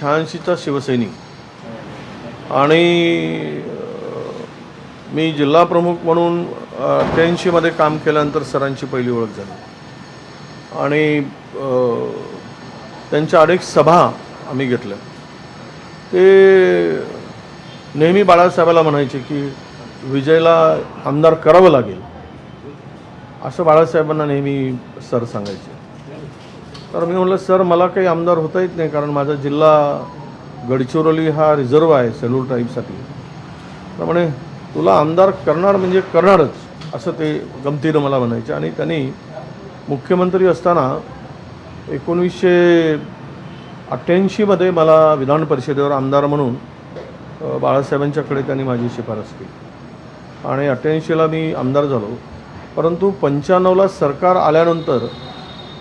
शहाऐंशीचा शिवसैनिक. आणि मी जिल्हा प्रमुख म्हणून त्र्याऐंशीमध्ये काम केल्यानंतर सरांची पहिली ओळख झाली. आणि त्यांच्या अनेक सभा आम्ही घेतल्या. ते नेहमी बाळासाहेबाला म्हणायचे की विजयला आमदार करावं लागेल. असं बाळासाहेबांना नेहमी सर सांगायचे. तर मी म्हटलं सर मला काही आमदार होता येत नाही कारण माझा जिल्हा गडचिरोली हा रिझर्व आहे सेल्यूर ट्राईबसाठी तर म्हणे तुला आमदार करणार म्हणजे करणारच असं ते गमतीनं मला म्हणायचे. आणि त्यांनी मुख्यमंत्री असताना एकोणीसशे अठ्ठ्याऐंशीमध्ये मला विधान परिषदेवर आमदार म्हणून बाळासाहेबांच्याकडे त्यांनी माझी शिफारस केली. आणि अठ्ठ्याऐंशीला मी आमदार झालो. परंतु पंच्याण्णवला सरकार आल्यानंतर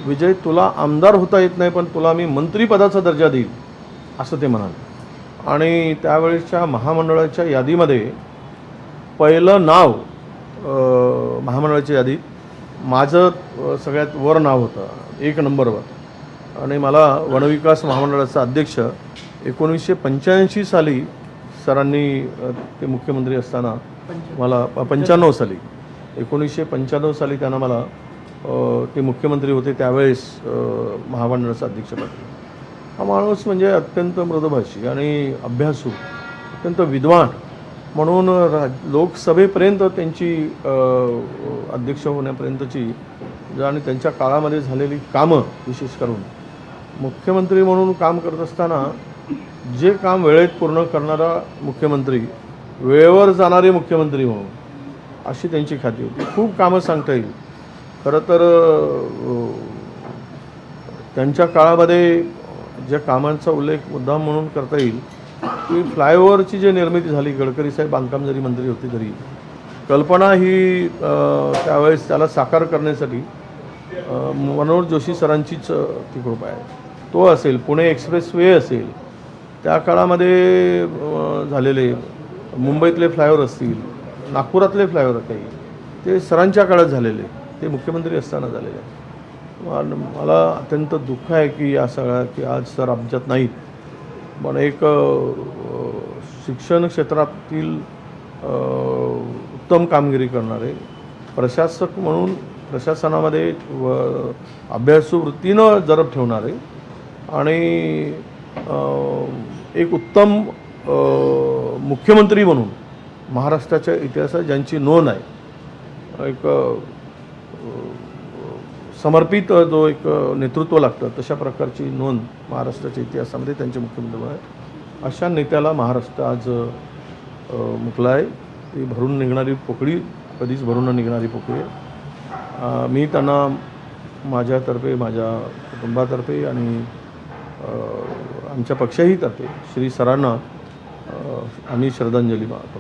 विजय तुला आमदार होता येत नाही पण तुला मी मंत्रिपदाचा दर्जा देईल असं ते म्हणाले. आणि त्यावेळेसच्या महामंडळाच्या यादीमध्ये पहिलं नाव महामंडळाच्या यादीत माझं सगळ्यात वर नाव होतं एक नंबरवर. आणि मला वनविकास महामंडळाचा अध्यक्ष एकोणीसशे पंच्याऐंशी साली सरांनी ते मुख्यमंत्री असताना मला पंच्याण्णव साली एकोणीसशे पंच्याण्णव साली त्यांना मला ते मुख्यमंत्री होते त्यावेळेस अ, महामंडळाचा अध्यक्षपद हा माणूस म्हणजे अत्यंत मृदभाषी आणि अभ्यासू अत्यंत विद्वान म्हणून रा लोकसभेपर्यंत त्यांची अध्यक्ष होण्यापर्यंतची आणि त्यांच्या काळामध्ये झालेली कामं विशेष करून मुख्यमंत्री म्हणून काम करत असताना जे काम वेळेत पूर्ण करणारा मुख्यमंत्री वेळेवर जाणारे मुख्यमंत्री म्हणून अशी त्यांची खाती होती. खूप कामं सांगता येईल. खरं तर त्यांच्या काळामध्ये ज्या कामांचा उल्लेख मुद्दाम म्हणून करता येईल की फ्लायओव्हरची जी निर्मिती झाली गडकरी साहेब बांधकाम जरी मंत्री होते तरी कल्पना ही त्यावेळेस त्याला साकार करण्यासाठी मनोहर जोशी सरांचीच ती कृपा आहे. तो असेल पुणे एक्सप्रेस वे असेल त्या काळामध्ये झालेले मुंबईतले फ्लायओव्हर असतील नागपुरातले फ्लायओव्हर काही ते सरांच्या काळात झालेले. ते मुख्यमंत्री असताना झालेले आहे मला अत्यंत दुःख आहे की या सगळ्या की आज सर आमच्यात नाहीत. पण एक शिक्षण क्षेत्रातील उत्तम कामगिरी करणारे प्रशासक म्हणून प्रशासनामध्ये व अभ्यासू वृत्तीनं जरब ठेवणारे आणि एक उत्तम मुख्यमंत्री म्हणून महाराष्ट्राच्या इतिहासात ज्यांची नोंद आहे. एक समर्पित जो एक नेतृत्व लागतं तशा प्रकारची नोंद महाराष्ट्राच्या इतिहासामध्ये त्यांचे मुख्यमंत्री आहे अशा नेत्याला महाराष्ट्र आज मुकला आहे ती भरून निघणारी पोकळी कधीच भरून न निघणारी पोकळी आहे. मी त्यांना माझ्यातर्फे माझ्या कुटुंबातर्फे आणि आमच्या पक्षाही तर्फे श्री सरांना आम्ही श्रद्धांजली वाहतो.